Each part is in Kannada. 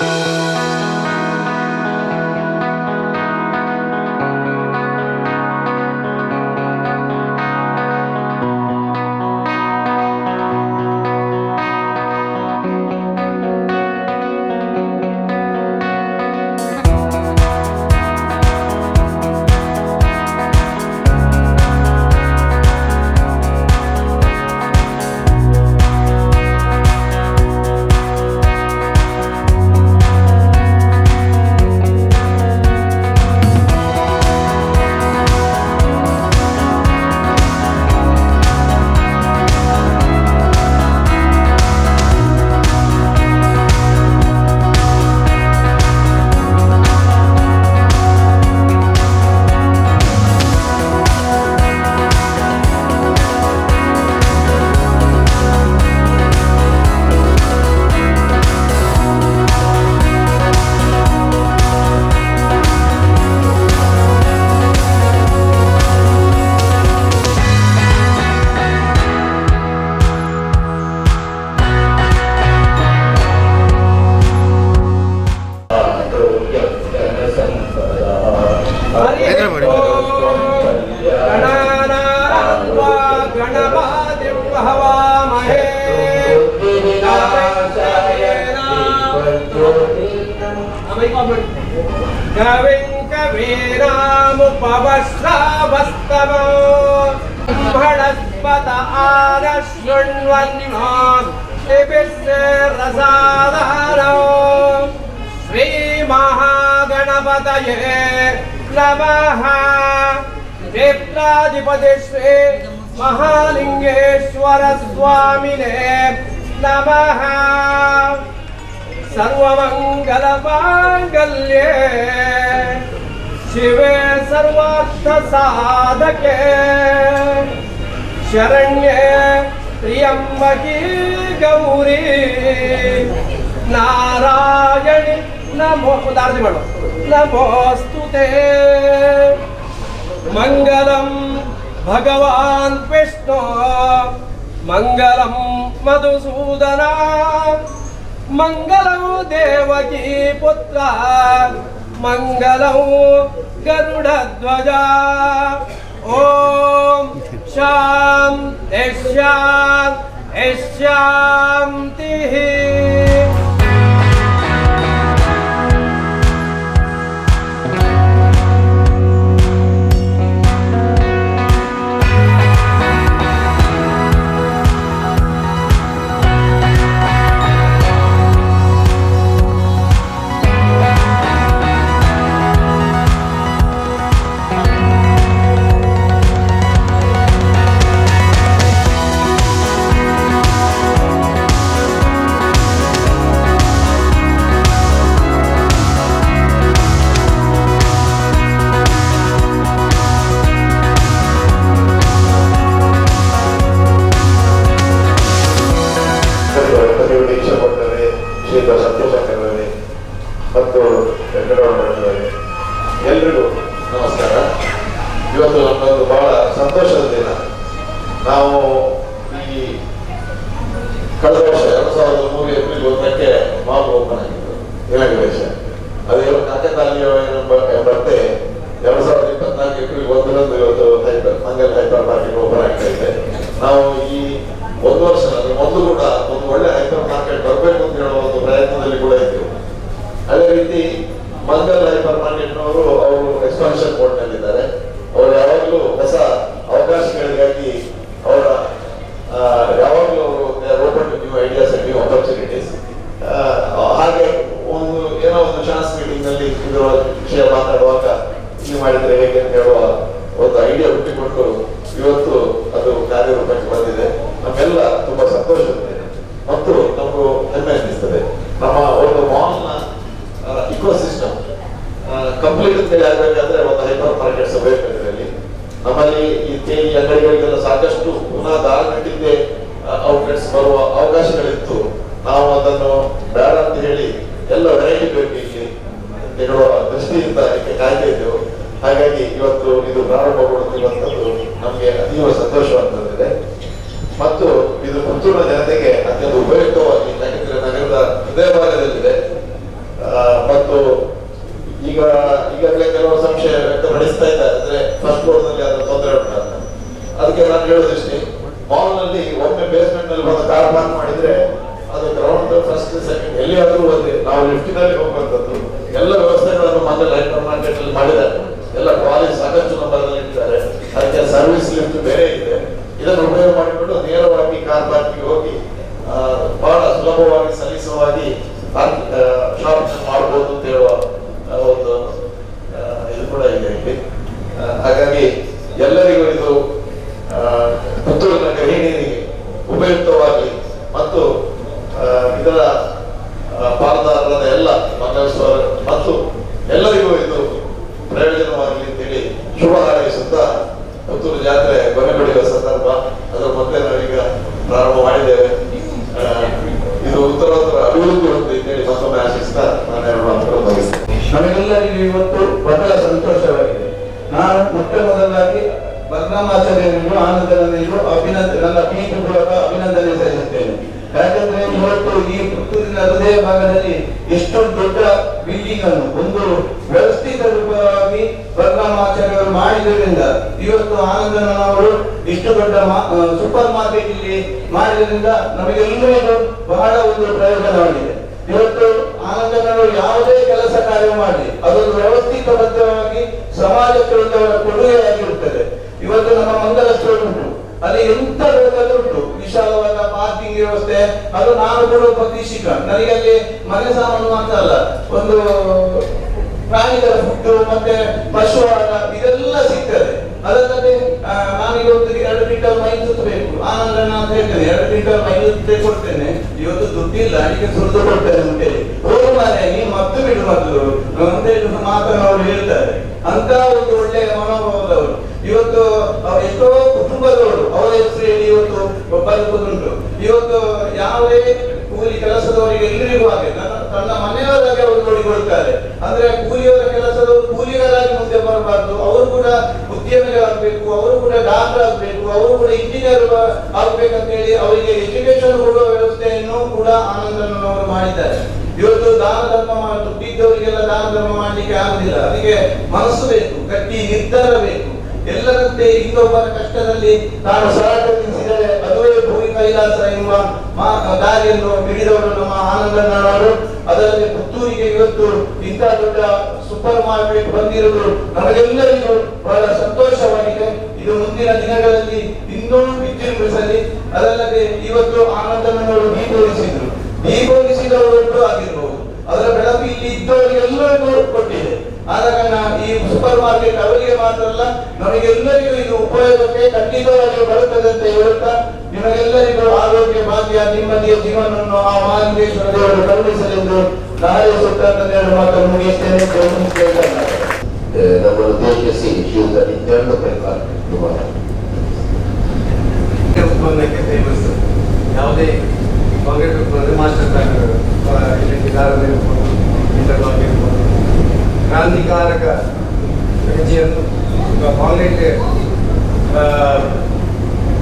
you रसादारो श्रीमहागणपतये नमः क्षेत्राधिपति श्री महालिङ्गेश्वर स्वामिने नमः सर्वमङ्गलमाङ्गल्ये शिवे सर्वार्थसाधके शरण्ये त्र्यम्बकी ಗೌರಿ ನಾರಾಯಣಿ, ನಮೋ, ಒಂದು ಆರತಿ ಮಾಡು. ನಮೋಸ್ತುತೆ. ಮಂಗಲಂ ಭಗವಾನ್ ವಿಷ್ಣು. ಮಂಗಲಂ ಮಧುಸೂದನ. ಮಂಗಲಂ ದೇವಕಿ ಪುತ್ರ. ಮಂಗಲಂ ಗರುಡಧ್ವಜ ಓಂ ಶಾಂತೆ ಶಾಂತ शान्तिः ಒಂದು ಚಾನ್ಸ್ ಮೀಟಿಂಗ್ನಲ್ಲಿ ವಿಷಯ ಮಾತಾಡುವಾಗ ಇಲ್ಲಿ ಮಾಡಿದ್ರೆ ಹೇಗೆ ಅಂತ ಹೇಳುವ ಒಂದು ಐಡಿಯಾ ಹುಟ್ಟಿಕೊಂಡು ಇವತ್ತು ಅದು ಕಾರ್ಯರೂಪಕ್ಕೆ ಬಂದಿದೆ ನಮ್ಮೆಲ್ಲ ತುಂಬಾ ಸಂತೋಷ ಇದೆ ಮತ್ತು ನಮಗೂ ಹೆಮ್ಮೆ ಅನ್ನಿಸ್ತದೆ ನಮ್ಮ ಒಂದು ಮಾಲ್ನ ಇಕೋ ಸಿಸ್ಟಮ್ ಕಂಪ್ಲೀಟ್ ಅಂತ ಹೇಳಬೇಕಾದ್ರೆ ಒಂದು ಹೈಪರ್ ಮಾರ್ಕೆಟ್ಸ್ ಬೇಕು ನಮ್ಮಲ್ಲಿ ಈ ತೇಲಿ ಅಂಗಡಿಗಳಿಗೆಲ್ಲ ಸಾಕಷ್ಟು ಪುನಃ ದಾರಿನಟ್ಟಿದ್ದೆ ಔಟ್ಲೆಟ್ಸ್ ಬರುವ ಅವಕಾಶಗಳಿತ್ತು ನಾವು ಅದನ್ನು ಬೇಡ ಅಂತ ಹೇಳಿ ಎಲ್ಲ ವೆರೈಟಿ ಬೇಕು ಇಲ್ಲಿ ಅಂತ ಹೇಳುವ ದೃಷ್ಟಿಯಿಂದ ಇದಕ್ಕೆ ಕಾಯ್ದೆ ಇದ್ದೆವು. ಹಾಗಾಗಿ ಇವತ್ತು ಇದು ಪ್ರಾರಂಭಗೊಳ್ಳುತ್ತಿರುವಂತದ್ದು ನಮಗೆ ಅತೀವ ಸಂತೋಷವಾಗ್ತದೆ. ಮತ್ತು ಇದು ಪುತ್ತೂರಿನ ಜನತೆಗೆ ಅತ್ಯಂತ ಉಪಯುಕ್ತವಾಗಿ ಯಾಕಂದ್ರೆ ನಗರದ ಹೃದಯ ಭಾಗದಲ್ಲಿದೆ ಮತ್ತು ಈಗ, ಈಗಾಗಲೇ ಕೆಲವು ಸಂಶಯ ವ್ಯಕ್ತಪಡಿಸ್ತಾ ಇದ್ದಾರೆ. ಅಂದ್ರೆ ಫಸ್ಟ್ ಫ್ಲೋರ್ನಲ್ಲಿ ಅದರ ತೊಂದರೆ ಉಂಟು ಅದಕ್ಕೆ ನಾನು ಹೇಳೋದಿಷ್ಟೇ ಮಾಲ್ನಲ್ಲಿ ಒಮ್ಮೆ ಬೇಸ್ಮೆಂಟ್ನಲ್ಲಿ ಬಂದು ಕಾರ್ ಪಾರ್ಕ್ ಮಾಡಿದ್ರೆ ಅದು ಗ್ರೌಂಡ್ ಫಸ್ಟ್ ಸೆಕೆಂಡ್ ಎಲ್ಲಿಯಾದ್ರೂ ಒಂದೇ ನಾವು ಲಿಫ್ಟಿನಲ್ಲಿ ಹೋಗುವಂತದ್ದು ಎಲ್ಲ ವ್ಯವಸ್ಥೆಗಳನ್ನು ಮೊದಲು ಹೈಪರ್ ಮಾರ್ಕೆಟ್ ಅಲ್ಲಿ ಮಾಡಿದ್ದಾರೆ. ಎಲ್ಲ ಕಾಲೇಜ್ ಸಾಕಷ್ಟು ನಂಬರ್ನಲ್ಲಿ ಇಟ್ಟಿದ್ದಾರೆ. ಅದಕ್ಕೆ ಸರ್ವಿಸ್ ಲಿಫ್ಟ್ ಬೇರೆ ಇದೆ. ಇದನ್ನು ಉಪಯೋಗ ಮಾಡಿಕೊಂಡು ನೇರವಾಗಿ ಕಾರ್ ಪಾರ್ಕಿಗೆ ಹೋಗಿ ಬಹಳ ಸುಲಭವಾಗಿ ಸಲೀಸವಾಗಿ ಶಾಪ್ ಮಾಡಬಹುದು ಅಂತ ಹೇಳುವ ಆ, ಒಂದು ಆ, ಇದು ಕೂಡ ಇದೆ ಇಲ್ಲಿ ಆ, ಹಾಗಾಗಿ ಎಲ್ಲರಿಗೂ ಇದು ಆ, ಪುತ್ತೂರಿನ ಗೃಹಿಣಿಯರಿಗೆ ಉಪಯುಕ್ತವಾಗಿ ಮತ್ತು ಆ, ಇದರ ಆ, ಪಾಲುದಾರರಾದ ಎಲ್ಲ ಮಂಗೇಶ್ವರ ಮತ್ತು ಎಲ್ಲರಿಗೂ ಇದು ಪ್ರಯೋಜನವಾಗಲಿ ಅಂತೇಳಿ ಶುಭ ಹಾರೈಸುತ್ತಾ ಪುತ್ತೂರು ಜಾತ್ರೆ ಕೊನೆ ಪಡೆಯುವ ಸಂದರ್ಭ ಅದರ ಮೊದಲೇ ನಾವೀಗ ಪ್ರಾರಂಭ ಮಾಡಿದ್ದೇವೆ ಆ, ಇದು ಉತ್ತರೋತ್ತರ ಅಭಿವೃದ್ಧಿ ಹೊಂದಿ ಅಂತೇಳಿ ಮತ್ತೊಮ್ಮೆ ಆಶಿಸ್ತಾ ನಾನು ಎರಡು ಮಾತುಗಳನ್ನು ಮುಗಿಸ್ತೇನೆ ನಮಗೆಲ್ಲರಿಗೂ ಇವತ್ತು ಬಹಳ ಸಂತೋಷವಾಗಿದೆ ನಾನು ಮೊಟ್ಟ ಮೊದಲಾಗಿ ಬಲರಾಮಾಚಾರ್ಯರಿಗೂ ಆನಂದನಿಗೂ ಅಭಿನಂದನೆ ನನ್ನ ಪ್ರೀತಿ ಮೂಲಕ ಅಭಿನಂದನೆ ಸಲ್ಲಿಸುತ್ತೇನೆ ಯಾಕಂದ್ರೆ ಇವತ್ತು ಈ ಪುತ್ತೂರಿನ ಹೃದಯ ಭಾಗದಲ್ಲಿ ಎಷ್ಟು ದೊಡ್ಡ ಬಿಲ್ಡಿಂಗ್ ಅನ್ನು ಒಂದು ವ್ಯವಸ್ಥಿತ ರೂಪವಾಗಿ ಬಲರಾಮಾಚಾರ್ಯರು ಮಾಡಿದ್ರಿಂದ ಇವತ್ತು ಆನಂದನವರು ಇಷ್ಟು ದೊಡ್ಡ ಸೂಪರ್ ಮಾರ್ಕೆಟ್ ಇಲ್ಲಿ ಮಾಡಿದ್ರಿಂದ ನಮಗೆಲ್ಲರಿಗೂ ಬಹಳ ಒಂದು ಪ್ರಯೋಜನವಾಗಿದೆ ಇವತ್ತು ಆನಂದನವರು ಯಾವುದೇ ಕೆಲಸ ಕಾರ್ಯ ಮಾಡಲಿ ಅದೊಂದು ವ್ಯವಸ್ಥಿತಬದ್ಧವಾಗಿ ಸಮಾಜಕ್ಕೆ ಒಂದು ಅವರ ಕೊಡುಗೆಯಾಗಿರುತ್ತದೆ ಇವತ್ತು ನಮ್ಮ ಮಂಗಲ ಸ್ಟೋರ್ ಉಂಟು ಅಲ್ಲಿ ಎಂತ ಬೇಕಾದ್ರೂ ಉಂಟು ವಿಶಾಲವಾದ ಪಾರ್ಕಿಂಗ್ ವ್ಯವಸ್ಥೆ ಅದು ನಾನು ಕೂಡ ಒಬ್ಬ ಕೃಷಿಕ ನನಗೆ ಅಲ್ಲಿ ಮನೆ ಸಾಮಾನು ಮಾತ್ರ ಅಲ್ಲ ಒಂದು ಪ್ರಾಣಿಗಳ ಫುಡ್ ಮತ್ತೆ ಪಶು ಆಹಾರ ಇದೆಲ್ಲ ಸಿಗ್ತದೆ ಅದಲ್ಲದೆ ಆ, ನಾನೀಗ ಒಂದು ಎರಡು ಕ್ವಿಂಟಲ್ ಮೈ ಸುತ್ತಬೇಕು ಆನಂದನ ಅಂತ ಹೇಳ್ತೇನೆ ಎರಡು ಕ್ವಿಂಟಲ್ ಮೈ ಸುತ್ತೆ ಕೊಡ್ತೇನೆ ಇವತ್ತು ದುಡ್ಡಿಲ್ಲ ಅದಕ್ಕೆ ಸುರಿದು ಕೊಡ್ತೇನೆ ಅಂತ ಹೇಳಿ ಹೋಗು ಮಾರೆ ನೀನು ಮತ್ತು ಬಿಡು ಮೊದಲು ಅಂತ ಹೇಳಿ ಮಾತನ್ನು ಅವರು ಹೇಳ್ತಾರೆ ಅಂತ ಒಂದು ಒಳ್ಳೆಯ ಮನೋಭಾವದವರು ಇವತ್ತು ಅಹ್, ಎಷ್ಟೋ ಕುಟುಂಬದವರು ಅವರ ಹೆಸರು ಹೇಳಿ ಇವತ್ತು ಬದುಕುದುಂಟು ಇವತ್ತು ಯಾವುದೇ ಕೂಲಿ ಕೆಲಸದವರಿಗೆ ಎಲ್ಲರಿಗೂ ಹಾಗೆ ನನ್ನ ತನ್ನ ಮನೆಯವರಾಗಿ ಅವರು ನೋಡಿಕೊಳ್ತಾರೆ ಅಂದ್ರೆ ಕೂಲಿಯವರ ಕೆಲಸದವರು ಕೂಲಿಗರಾಗಿ ಮುಂದೆ ಬರಬಾರ್ದು ಅವರು ಕೂಡ ಉದ್ಯಮಿಗಳಾಗಬೇಕು ಅವರು ಕೂಡ ಡಾಕ್ಟರ್ ಆಗಬೇಕು ಅವರು ಕೂಡ ಇಂಜಿನಿಯರ್ ಆಗ್ಬೇಕಂತ ಹೇಳಿ ಅವರಿಗೆ ಎಜುಕೇಶನ್ ಕೊಡುವ ವ್ಯವಸ್ಥೆಯನ್ನು ಕೂಡ ಆನಂದನವರು ಮಾಡಿದ್ದಾರೆ ಇವತ್ತು ದಾನ ಧರ್ಮ ಮಾಡಿ ದುಡ್ಡಿದ್ದವರಿಗೆಲ್ಲ ದಾನ ಧರ್ಮ ಮಾಡ್ಲಿಕ್ಕೆ ಆಗುದಿಲ್ಲ ಅದಕ್ಕೆ ಮನಸ್ಸು ಬೇಕು ಗಟ್ಟಿ ನಿರ್ಧಾರ ಬೇಕು ಎಲ್ಲರಂತೆ ಇನ್ನೊಬ್ಬರ ಕಷ್ಟದಲ್ಲಿ ತಾನು ಸಹಕರಿಸಿದರೆ ಅದುವೇ ಭೂಮಿ ಕೈಲಾಸ ಎಂಬ ದಾರಿಯನ್ನು ಹಿಡಿದವರು ನಮ್ಮ ಆನಂದನವರು ಅದರಲ್ಲಿ ಪುತ್ತೂರಿಗೆ ಇವತ್ತು ಇಂಥ ದೊಡ್ಡ ಸೂಪರ್ ಮಾರ್ಕೆಟ್ ಬಂದಿರುವುದು ನಮಗೆಲ್ಲರಿಗೂ ಬಹಳ ಸಂತೋಷವಾಗಿದೆ. ಇದು ಮುಂದಿನ ದಿನಗಳಲ್ಲಿ ಇನ್ನೂ ವಿಜೃಂಭಿಸಲಿ. ಅದಲ್ಲದೆ ಇವತ್ತು ಆನಂದನವರು ದೀಪೋಲಿಸಿದ್ರು ದೀಪೋಲಿಸಿದವರು ಆಗಿರ್ಬೋದು. ಅದರ ಬೆಳಕು ಇಲ್ಲಿ ಇದ್ದವರಿಗೆಲ್ಲರಿಗೂ ಕೊಟ್ಟಿದೆ. ಆದ ನಾವು ಈ ಸೂಪರ್ ಮಾರ್ಕೆಟ್ ಅವರಿಗೆ ಮಾತ್ರ ಅಲ್ಲ ನಮಗೆಲ್ಲರಿಗೂ ಇದು ಉಪಯೋಗಕ್ಕೆ ಖಂಡಿತವಾಗಿ ಬರುತ್ತದೆ ಅಂತ ಹೇಳುತ್ತಾ ನಿಮಗೆಲ್ಲರಿಗೂ ಆರೋಗ್ಯ ಭಾಗ್ಯ ನಿಮ್ಮದಿಯ ಜೀವನವನ್ನು ಆ ಮಹಾಲಿಂಗೇಶ್ವರ ದೇವರು ಕರುಣಿಸಲೆಂದು ನಾಳೆ ಸುತ್ತಾರ ಮಾತನ್ನು ಮುಗಿಸ್ತೇನೆ. ನಮ್ಮನ್ನು ಉದ್ದೇಶಿಸಿ ಉತ್ಪನ್ನಕ್ಕೆ ಫೇಮಸ್ ಯಾವುದೇ ಕಾಂಕ್ರೀಟ್ ಉತ್ಪನ್ನ ಮಾಸ್ಟರ್ ಪ್ಲಾನ್ ಇಂಟರ್ಲಾಕ್ ಇರ್ಬೋದು ಕ್ರಾಂತಿಕಾರಕ ಹೆಜ್ಜೆಯನ್ನು ಕಾಂಕ್ರೀಟ್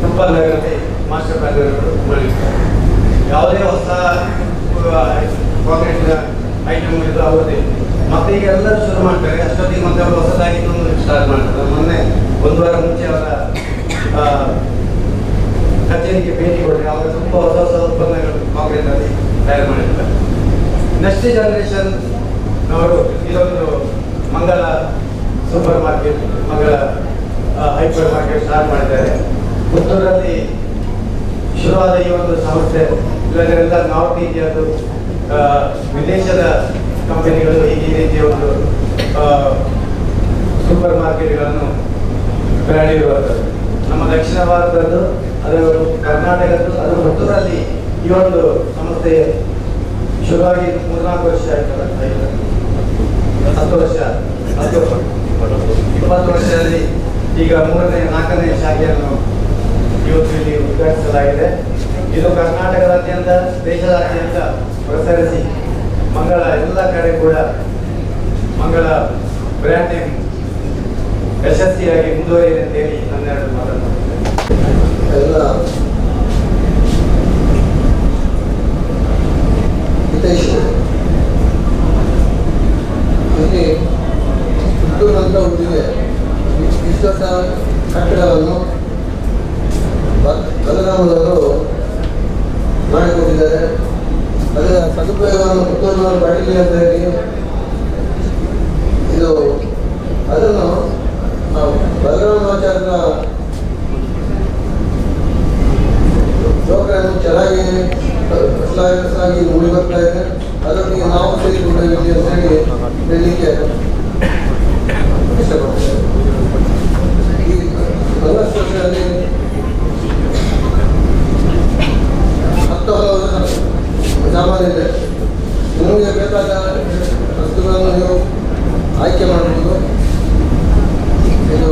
ಉತ್ಪನ್ನಗಳಲ್ಲಿ ಮಾಸ್ಟರ್ ಪ್ಲಾನರ್ಗಳು ಮಾಡಿರ್ತಾರೆ ಯಾವುದೇ ಹೊಸ ಕಾಂಗ್ರೆಸ್ನ ಐಟಮ್ ಇದ್ರು ಅವರದೇ. ಮತ್ತೆ ಈಗ ಎಲ್ಲರೂ ಶುರು ಮಾಡ್ತಾರೆ. ಅಷ್ಟೊತ್ತಿಗೆ ಮತ್ತೆ ಅವರು ಹೊಸದಾಗಿ ಸ್ಟಾರ್ಟ್ ಮಾಡ್ತಾರೆ. ಮೊನ್ನೆ ಒಂದು ವಾರ ಮುಂಚೆ ಅವರ ಕಚೇರಿಗೆ ಭೇಟಿ ಕೊಟ್ಟರೆ ಅವರು ತುಂಬ ಹೊಸ ಹೊಸ ಉತ್ಪನ್ನಗಳು ಕಾಂಗ್ರೆಸ್ನಲ್ಲಿ ತಯಾರು ಮಾಡಿರ್ತಾರೆ. ನೆಕ್ಸ್ಟ್ ಜನರೇಷನ್ ನವರು ಇದೊಂದು Mangala supermarket Mangala hypermarket start ಮಾಡಿದ್ದಾರೆ ಪುತ್ತೂರಲ್ಲಿ ಶುರುವಾದ ಈ ಒಂದು ಸಂಸ್ಥೆ ಇವರೆಲ್ಲ ನಾರ್ತ್ ಇಂಡಿಯಾದು ವಿದೇಶದ ಕಂಪನಿಗಳು ಈ ರೀತಿಯ ಒಂದು ಸೂಪರ್ ಮಾರ್ಕೆಟ್ಗಳನ್ನು ಬೆಳೆಯುವಂಥದ್ದು ನಮ್ಮ ದಕ್ಷಿಣ ಭಾರತದ್ದು, ಅದು ಕರ್ನಾಟಕದ್ದು, ಅದು ಪುತ್ತೂರಲ್ಲಿ ಈ ಒಂದು ಸಂಸ್ಥೆ ಶುರುವಾಗಿ ಮೂರ್ನಾಲ್ಕು ವರ್ಷ ಆಯ್ತು. ಹತ್ತು ವರ್ಷ ಇಪ್ಪತ್ತು ವರ್ಷದಲ್ಲಿ ಈಗ ಮೂರನೇ, ನಾಲ್ಕನೇ ಶಾಖೆಯನ್ನು ಇವತ್ತು ಇಲ್ಲಿ ಉದ್ಘಾಟಿಸಲಾಗಿದೆ. ಇದು ಕರ್ನಾಟಕದಾದ್ಯಂತ, ದೇಶದಾದ್ಯಂತ ಪ್ರಸರಿಸಿ ಮಂಗಳ ಎಲ್ಲ ಕಡೆ ಕೂಡ ಮಂಗಳ ಬ್ರ್ಯಾಂಡ್ ನೇಮ್ ಯಶಸ್ವಿಯಾಗಿ ಮುಂದುವರಿಯಿದೆ ಅಂತ ಹೇಳಿ ನನ್ನೆರಡು ಮಾತನ್ನು ಎಲ್ಲ ಕಟ್ಟಿ ಪುತ್ತೂರು ಅಂತ ಊರಿದೆ ಇಷ್ಟು ಹೊಸ ಕಟ್ಟಡವನ್ನು ಬಲರಾಮದವರು ಮಾಡಿಕೊಟ್ಟಿದ್ದಾರೆ. ಅದರ ಸದುಪಯೋಗವನ್ನು ಪುತ್ತೂರಿನವರು ಪಡೀಲಿ ಅಂತ ಹೇಳಿ ಇದು, ಅದನ್ನು ಬಲರಾಮಾಚಾರ್ಯರ ಲೋಕರನ್ನು ಚೆನ್ನಾಗಿ ಶ್ಲಾಘಿಸಲಾಗಿ ಮೂಡಿ ಬರ್ತಾ ಇದೆ. ಅದರೊಟ್ಟಿಗೆ ನಾವು ಸೇರಿಕೊಂಡಿದ್ದೀವಿ ಅಂತ ಹೇಳಿ ಹೇಳಲಿಕ್ಕೆ ಇಷ್ಟಪಡ್ತೇವೆ. ಈ ನಲವತ್ತು ವರ್ಷದಲ್ಲಿ ಹತ್ತು ಹಲವು ಸಾಮಾನ್ಯತೆ ನಿಮಗೆ ಬೇಕಾದ ವಸ್ತುಗಳನ್ನು ನೀವು ಆಯ್ಕೆ ಮಾಡಬಹುದು ಇದು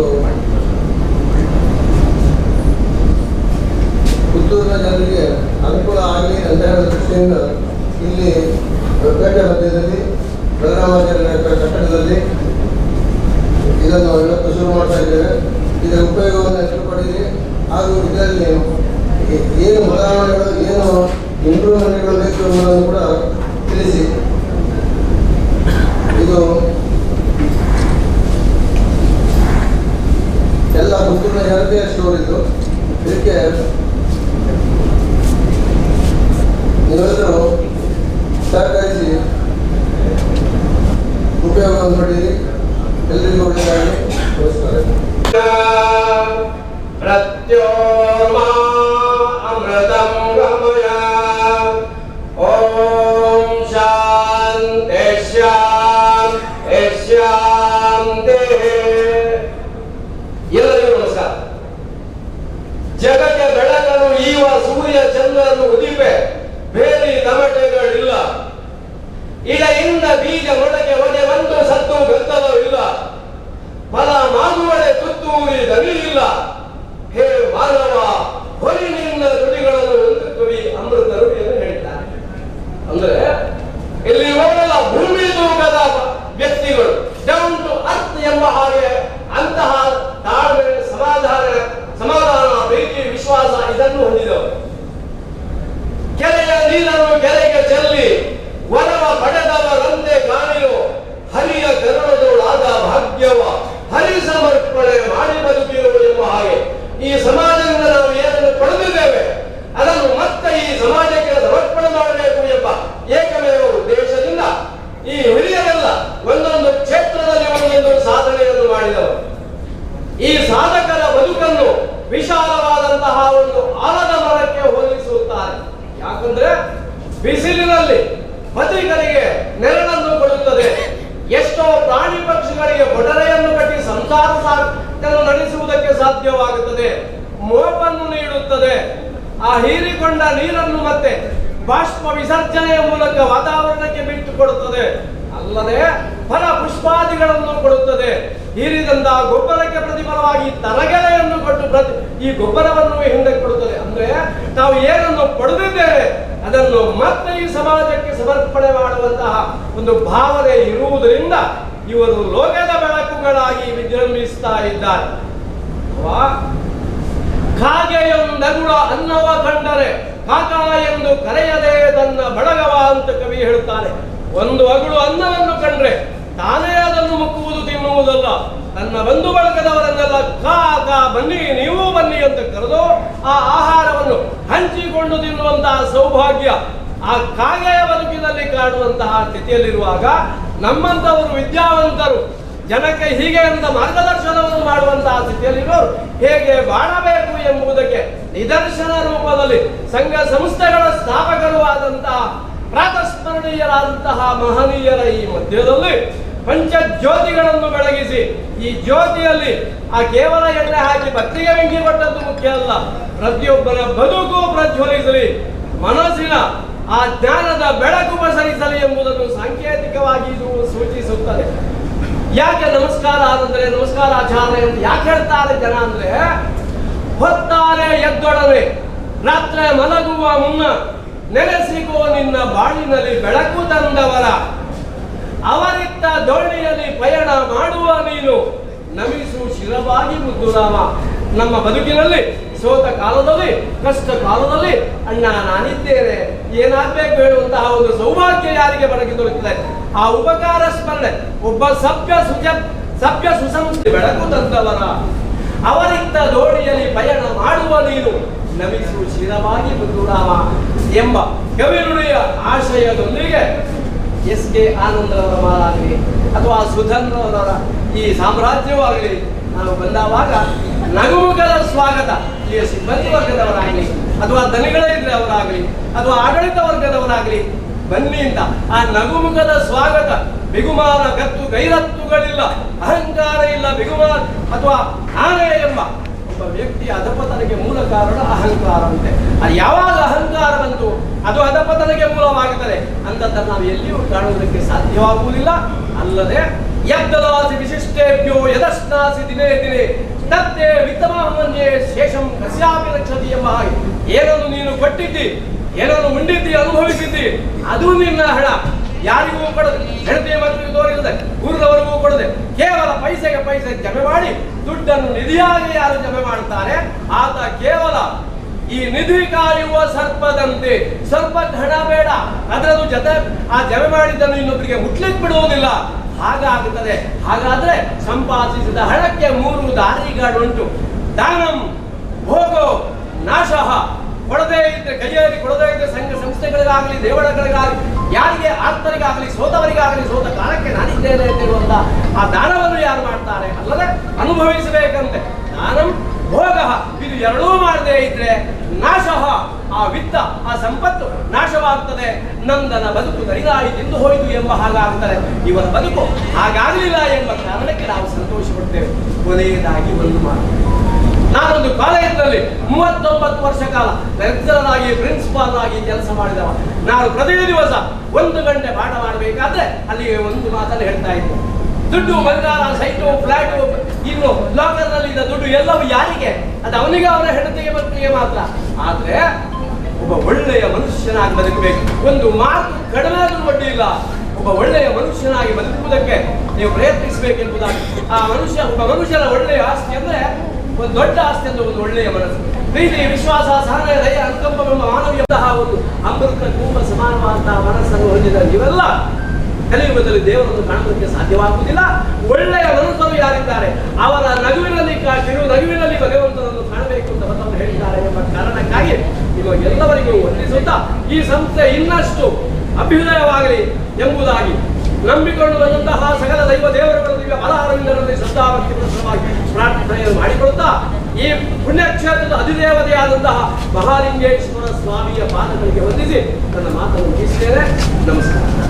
ಪುತ್ತೂರಿನ ಜನರಿಗೆ ಅನುಕೂಲ ಆಗಲಿ ಅಂತ ಹೇಳೋ ದೃಷ್ಟಿಯಿಂದ ಇಲ್ಲಿ ಪೇಟೆ ಮಧ್ಯದಲ್ಲಿ ಬಲರಾಮಾಚಾರ್ಯ ಕಟ್ಟಡದಲ್ಲಿ ಇದನ್ನು ಇವತ್ತು ಶುರು ಮಾಡ್ತಾ ಇದ್ದೇವೆ. ಇದರ ಉಪಯೋಗವನ್ನು ಹೆಚ್ಚು ಪಡೆಯಿರಿ ಹಾಗೂ ಇದರಲ್ಲಿ ಏನು ಬದಲಾವಣೆಗಳು, ಏನು ಇಂಪ್ರೂವ್ಮೆಂಟ್ಗಳು ಬೇಕು ಎಂಬುದನ್ನು ಕೂಡ ತಿಳಿಸಿ. ಇದು ಎಲ್ಲ ಪುತ್ತೂರಿನ ಜನತೆಯ ಸ್ಟೋರ್ ಇದು. ಇದಕ್ಕೆ ఈరోజు సహకరించి ఉపయోగపడేది ఎల్లుండి కూడా ప్రత్యోమా da Bíblia, ಪಕ್ಷಿಗಳಿಗೆ ಬಟರೆಯನ್ನು ಕಟ್ಟಿ ಸಂಸಾರ ನಡೆಸುವುದಕ್ಕೆ ಸಾಧ್ಯವಾಗುತ್ತದೆ. ಮೋಪನ್ನು ನೀಡುತ್ತದೆ. ಆ ಹೀರಿಕೊಂಡ ನೀರನ್ನು ಮತ್ತೆ ಬಾಷ್ಪ ವಿಸರ್ಜನೆಯ ಮೂಲಕ ವಾತಾವರಣಕ್ಕೆ ಬಿಟ್ಟು ಕೊಡುತ್ತದೆ ಅಲ್ಲದೆ ಫಲ ಪುಷ್ಪಾದಿಗಳನ್ನು ಕೊಡುತ್ತದೆ. ಹೀರಿದಂತಹ ಗೊಬ್ಬರಕ್ಕೆ ಪ್ರತಿಫಲವಾಗಿ ತರಗೆಲೆಯನ್ನು ಕೊಟ್ಟು ಪ್ರತಿ ಈ ಗೊಬ್ಬರವನ್ನು ಹಿಂದಕ್ಕೆ ಕೊಡುತ್ತದೆ. ಅಂದ್ರೆ ನಾವು ಏನನ್ನು ಪಡೆದಿದ್ದೇವೆ, ಅದನ್ನು ಮತ್ತೆ ಈ ಸಮಾಜಕ್ಕೆ ಸಮರ್ಪಣೆ ಮಾಡುವಂತಹ ಒಂದು ಭಾವನೆ ಇರುವುದರಿಂದ ಇವರು ಲೋಕದ ಬೆಳಕುಗಳಾಗಿ ವಿಜೃಂಭಿಸ್ತಾ ಇದ್ದಾರೆ. ನಗುಳ ಅನ್ನವ ಕಂಡರೆ ಕಾಕ ಎಂದು ಕರೆಯದೆ ತನ್ನ ಬಳಗವ ಅಂತ ಕವಿ ಹೇಳುತ್ತಾನೆ. ಒಂದು ಅಗುಳು ಅನ್ನವನ್ನು ಕಂಡ್ರೆ ತಾನೇ ಅದನ್ನು ಮುಕ್ಕುವುದು ತಿನ್ನುವುದಲ್ಲ. ತನ್ನ ಬಂಧು ಬಳಗದವರನ್ನೆಲ್ಲ ಕಾ ಕಾ ಬನ್ನಿ, ನೀವು ಬನ್ನಿ ಅಂತ ಕರೆದು ಆ ಆಹಾರವನ್ನು ಹಂಚಿಕೊಂಡು ತಿನ್ನುವಂತಹ ಸೌಭಾಗ್ಯ ಆ ಕಾಗೆಯ ಬದುಕಿನಲ್ಲಿ ಕಾಣುವಂತಹ ಸ್ಥಿತಿಯಲ್ಲಿರುವಾಗ ನಮ್ಮಂತವರು ವಿದ್ಯಾವಂತರು, ಜನಕ್ಕೆ ಹೀಗೆ ಅಂತ ಮಾರ್ಗದರ್ಶನವನ್ನು ಮಾಡುವಂತಹ ಸ್ಥಿತಿಯಲ್ಲಿರೋರು ಹೇಗೆ ಬಾಳಬೇಕು ಎಂಬುದಕ್ಕೆ ನಿದರ್ಶನ ರೂಪದಲ್ಲಿ ಸಂಘ ಸಂಸ್ಥೆಗಳ ಸ್ಥಾಪಕರು ಆದಂತಹ ಪ್ರಾತಸ್ಮರಣೀಯರಾದಂತಹ ಮಹನೀಯರ ಈ ಮಧ್ಯದಲ್ಲಿ ಪಂಚ ಜ್ಯೋತಿಗಳನ್ನು ಬೆಳಗಿಸಿ, ಈ ಜ್ಯೋತಿಯಲ್ಲಿ ಆ ಕೇವಲ ಎಣ್ಣೆ ಹಾಕಿ ಬತ್ತಿಗೆ ಬೆಂಕಿ ಕೊಟ್ಟದ್ದು ಮುಖ್ಯ ಅಲ್ಲ. ಪ್ರತಿಯೊಬ್ಬರ ಬದುಕು ಪ್ರಜ್ವಲಿಸಲಿ, ಮನಸ್ಸಿನ ಆ ಜ್ಞಾನದ ಬೆಳಕು ಪಸರಿಸಲಿ ಎಂಬುದನ್ನು ಸಾಂಕೇತಿಕವಾಗಿ ಇದು ಸೂಚಿಸುತ್ತದೆ. ಯಾಕೆ ನಮಸ್ಕಾರ ಅಂದ್ರೆ ನಮಸ್ಕಾರ ಆಚಾರ್ಯ ಅಂತ ಯಾಕೆ ಹೇಳ್ತಾರೆ ಜನ ಅಂದ್ರೆ, ಹೊತ್ತಾರೆ ಎದ್ದೊಡನೆ ರಾತ್ರಿ ಮಲಗುವ ಮುನ್ನ ನೆನೆಸಿಕೋ ನಿನ್ನ ಬಾಳಿನಲ್ಲಿ ಬೆಳಕು ತಂದವರ. ಅವರಿತ್ತ ದೋಣಿಯಲ್ಲಿ ಪಯಣ ಮಾಡುವ ನೀನು ನಮಿಸು ಶಿರವಾಗಿ ಮುದ್ದುರಾಮ ನಮ್ಮ ಬದುಕಿನಲ್ಲಿ ಸೋತ ಕಾಲದಲ್ಲಿ, ಕಷ್ಟ ಕಾಲದಲ್ಲಿ ಅಣ್ಣ ನಾನಿದ್ದೇನೆ. ಏನಾಗಬೇಕು ಹೇಳುವಂತಹ ಒಂದು ಸೌಭಾಗ್ಯ ಯಾರಿಗೆ ಬಡಗಿ ದೊರಕಿದೆ ಆ ಉಪಕಾರ ಸ್ಮರಣೆ. ಒಬ್ಬ ಸಭ್ಯ ಸುಜ, ಸಭ್ಯ ಸುಸಂಸ್ಥೆ ಬೆಳಕು ತಂದವರ. ಅವರಿತ್ತ ದೋಣಿಯಲ್ಲಿ ಪಯಣ ಮಾಡುವ ನೀನು. ನಮಿಸು ಶಿರವಾಗಿ ಮಧುರಾಮ ಎಂಬ ಕವಿನುಡಿಯ ಆಶಯದೊಂದಿಗೆ ಎಸ್ ಕೆ ಆನಂದರವರ ಮಾಲಾಗಲಿ, ಅಥವಾ ಸುಧನ್ರವರ ಈ ಸಾಮ್ರಾಜ್ಯವಾಗಲಿ. ನಾವು ಬಂದಾವಾಗ ನಗುಮುಖದ ಸ್ವಾಗತ. ಇಲ್ಲಿಯ ಸಿಬ್ಬಂದಿ ವರ್ಗದವರಾಗಲಿ, ಅಥವಾ ದನಿಗಳೇ ಇದ್ರೆ ಅವರಾಗಲಿ ಅಥವಾ ಆಡಳಿತ ವರ್ಗದವರಾಗಲಿ ಅಂತ ಆ ನಗುಮುಖದ ಸ್ವಾಗತ. ಬಿಗುಮಾನ ಗತ್ತು ಗೈರತ್ತುಗಳಿಲ್ಲ, ಅಹಂಕಾರ ಇಲ್ಲ ಬಿಗುಮಾನ, ಅಥವಾ ನಾನೇ ಎಂಬ ಒಬ್ಬ ವ್ಯಕ್ತಿಯ ಅಧಪತನಕ್ಕೆ ಮೂಲ ಕಾರಣ ಅಹಂಕಾರ ಅಂತೆ ಅದು ಯಾವಾಗ ಅಹಂಕಾರ ಬಂತು? ಅದು ಅಧಪತನಕ್ಕೆ ಮೂಲವಾಗುತ್ತದೆ. ಅಂತ ನಾವು ಎಲ್ಲಿಯೂ ಕಾಣುವುದಕ್ಕೆ ಸಾಧ್ಯವಾಗುವುದಿಲ್ಲ. ಅಲ್ಲದೆ ಯದ್ದಲಾಸಿ ವಿಶಿಷ್ಟೇಭ್ಯೋ ಯದಸ್ನಾಸಿ ದಿನೇ ದಿನೇ ತತ್ತೇ ವಿತ್ತಮಾಮನ್ಯೇ ಶೇಷಂ ಕಸ್ಯಾಪಿ ರಕ್ಷತಿ ಎಂಬ ಹಾಗೆ. ಏನನ್ನು ನೀನು ಕೊಟ್ಟಿದ್ದಿ, ಏನನ್ನು ಉಂಡಿದ್ದಿ, ಅನುಭವಿಸಿದ್ದಿ, ಅದು ನಿನ್ನ ಹಣ. ಯಾರಿಗೂ ಕೊಡದೆ, ಹೆಂಡತಿ ಮಕ್ಕಳಿಗೆ ತೋರಿಲ್ಲದೆ, ಗುರುದವರಿಗೂ ಕೊಡದೆ, ಕೇವಲ ಪೈಸೆಗೆ ಪೈಸೆ ಜಮೆ ಮಾಡಿ, ದುಡ್ಡನ್ನು ನಿಧಿಯಾಗಿ ಯಾರು ಜಮೆ ಮಾಡುತ್ತಾರೆ ಆತ ಕೇವಲ ಈ ನಿಧಿ ಕಾಯುವ ಸರ್ಪದಂತೆ. ಸ್ವಲ್ಪ ಹಣ ಬೇಡ. ಅದರದ್ದು ಜೊತೆ ಆ ಜಮೆ ಮಾಡಿದ್ದನ್ನು ಇನ್ನೊಬ್ಬರಿಗೆ ಮುಟ್ಲಿಕ್ಕೆ ಬಿಡುವುದಿಲ್ಲ. ಹಾಗಾಗುತ್ತದೆ. ಹಾಗಾದ್ರೆ ಸಂಪಾದಿಸಿದ ಹಣಕ್ಕೆ ಮೂರು ದಾರಿಗಳುಂಟು. ದಾನಂ ಭೋಗೋ ನಾಶಃ. ಕೊಡದೇ ಇದ್ರೆ ಕೈಯಲ್ಲಿ, ಕೊಡದೇ ಇದ್ರೆ ಸಂಘ ಸಂಸ್ಥೆಗಳಿಗಾಗಲಿ, ದೇವಳಗಳಿಗಾಗಲಿ, ಯಾರಿಗೆ ಆರ್ತರಿಗಾಗಲಿ ಸೋತವರಿಗಾಗಲಿ, ಸೋತ ಕಾಲಕ್ಕೆ ನಾನಿದ್ದೇನೆ ಅಂತ ಆ ದಾನವನ್ನು ಯಾರು ಮಾಡ್ತಾರೆ? ಅಲ್ಲದೆ ಅನುಭವಿಸಬೇಕಂತೆ. ದಾನಂ ಭೋಗ. ಇದು ಎರಡೂ ಮಾಡದೇ ಇದ್ರೆ ನಾಶಃ. ಆ ವಿತ್ತ, ಆ ಸಂಪತ್ತು ನಾಶವಾಗ್ತದೆ. ನಂದನ ಬದುಕು ದರಿದಾಯಿ ತಿಂದು ಹೋಯಿತು ಎಂಬ ಹಾಗಾಗ್ತದೆ. ಇವರ ಬದುಕು ಹಾಗಾಗಲಿಲ್ಲ ಎಂಬ ಕಾರಣಕ್ಕೆ ನಾವು ಸಂತೋಷ ಪಡ್ತೇವೆ ಕೊನೆಯದಾಗಿ ಒಂದು ಮಾತು. ನಾನೊಂದು ಕಾಲೇಜಿನಲ್ಲಿ ಮೂವತ್ತೊಂಬತ್ತು ವರ್ಷ ಕಾಲ ಲೆಕ್ಚರರ್ ಆಗಿ ಪ್ರಿನ್ಸಿಪಾಲ್ ಆಗಿ ಕೆಲಸ ಮಾಡಿದವ. ನಾನು ಪ್ರತಿ ದಿವಸ ಒಂದು ಗಂಟೆ ಪಾಠ ಮಾಡಬೇಕಾದ್ರೆ ಅಲ್ಲಿ ಒಂದು ಮಾತನ್ನು ಹೇಳ್ತಾ ಇದ್ದೆ. ದುಡ್ಡು ಬಂಗಾರ, ಸೈಟು, ಫ್ಲಾಟು, ಇನ್ನು ಲಾಕರ್ನಲ್ಲಿ ಇದ್ದ ದುಡ್ಡು ಎಲ್ಲವೂ ಯಾರಿಗೆ? ಅದು ಅವನಿಗೆ ಅವನ ಹೆಂಡತಿಗೆ ಮಕ್ಕಳಿಗೆ ಮಾತ್ರ. ಆದ್ರೆ ಒಬ್ಬ ಒಳ್ಳೆಯ ಮನುಷ್ಯನಾಗಿ ಬದುಕಬೇಕು. ಒಂದು ಮಾತು ಕಡಿಮೆ ಬಡ್ಡಿ ಇಲ್ಲ ಒಬ್ಬ ಒಳ್ಳೆಯ ಮನುಷ್ಯನಾಗಿ ಬದುಕುವುದಕ್ಕೆ ನೀವು ಪ್ರಯತ್ನಿಸಬೇಕೆಂಬುದಾಗಿ ಆ ಮನುಷ್ಯ, ಒಬ್ಬ ಮನುಷ್ಯನ ಒಳ್ಳೆಯ ಆಸ್ತಿ ಅಂದ್ರೆ ಒಂದು ದೊಡ್ಡ ಆಸ್ತಿ ಅಂದ್ರೆ ಒಂದು ಒಳ್ಳೆಯ ಮನಸ್ಸು. ಪ್ರೀತಿ, ವಿಶ್ವಾಸ, ಸಹನೆ, ದಯ, ಅನುಕಂಪ ಮಾನವೀಯಂತಹ ಒಂದು ಅಮೃತ ಕುಂಭ ಸಮಾನವಾದಂತಹ ಮನಸ್ಸನ್ನು ಹೊಂದಿದ ನೀವೆಲ್ಲ ಕಲಿಯುಗದಲ್ಲಿ ದೇವರನ್ನು ಕಾಣುವುದಕ್ಕೆ ಸಾಧ್ಯವಾಗುವುದಿಲ್ಲ. ಒಳ್ಳೆಯ ಮನಸ್ಸರು ಯಾರಿದ್ದಾರೆ? ಅವರ ನಗುವಿನಲ್ಲಿ ಕಿರು ನಗುವಿನಲ್ಲಿ ಭಗವಂತನನ್ನು ಕಾಣಬೇಕು ಅಂತ ಬಸವಣ್ಣ ಹೇಳಿದ್ದಾರೆ ಎಂಬ ಕಾರಣಕ್ಕಾಗಿ ನಿಮಗೆಲ್ಲವರಿಗೂ ವಂದಿಸುತ್ತಾ, ಈ ಸಂಸ್ಥೆ ಇನ್ನಷ್ಟು ಅಭ್ಯುದಯವಾಗಲಿ ಎಂಬುದಾಗಿ ನಂಬಿಕೊಂಡು ಬಂದಂತಹ ಸಕಲ ದೈವ ದೇವರುಗಳು ದಿವ್ಯ ಬಲಹಾರವಿಂದರಲ್ಲಿ ಶ್ರದ್ಧಾಭಕ್ತಿ ಪುರಸ್ಸರವಾಗಿ ಪ್ರಾರ್ಥನೆಯನ್ನು ಮಾಡಿಕೊಳ್ಳುತ್ತಾ ಈ ಪುಣ್ಯಕ್ಷೇತ್ರದ ಅಧಿದೇವತೆಯಾದಂತಹ ಮಹಾಲಿಂಗೇಶ್ವರ ಸ್ವಾಮಿಯ ಪಾದಗಳಿಗೆ ವಂದಿಸಿ ನನ್ನ ಮಾತನ್ನು ಮುಗಿಸುತ್ತೇನೆ. ನಮಸ್ಕಾರ.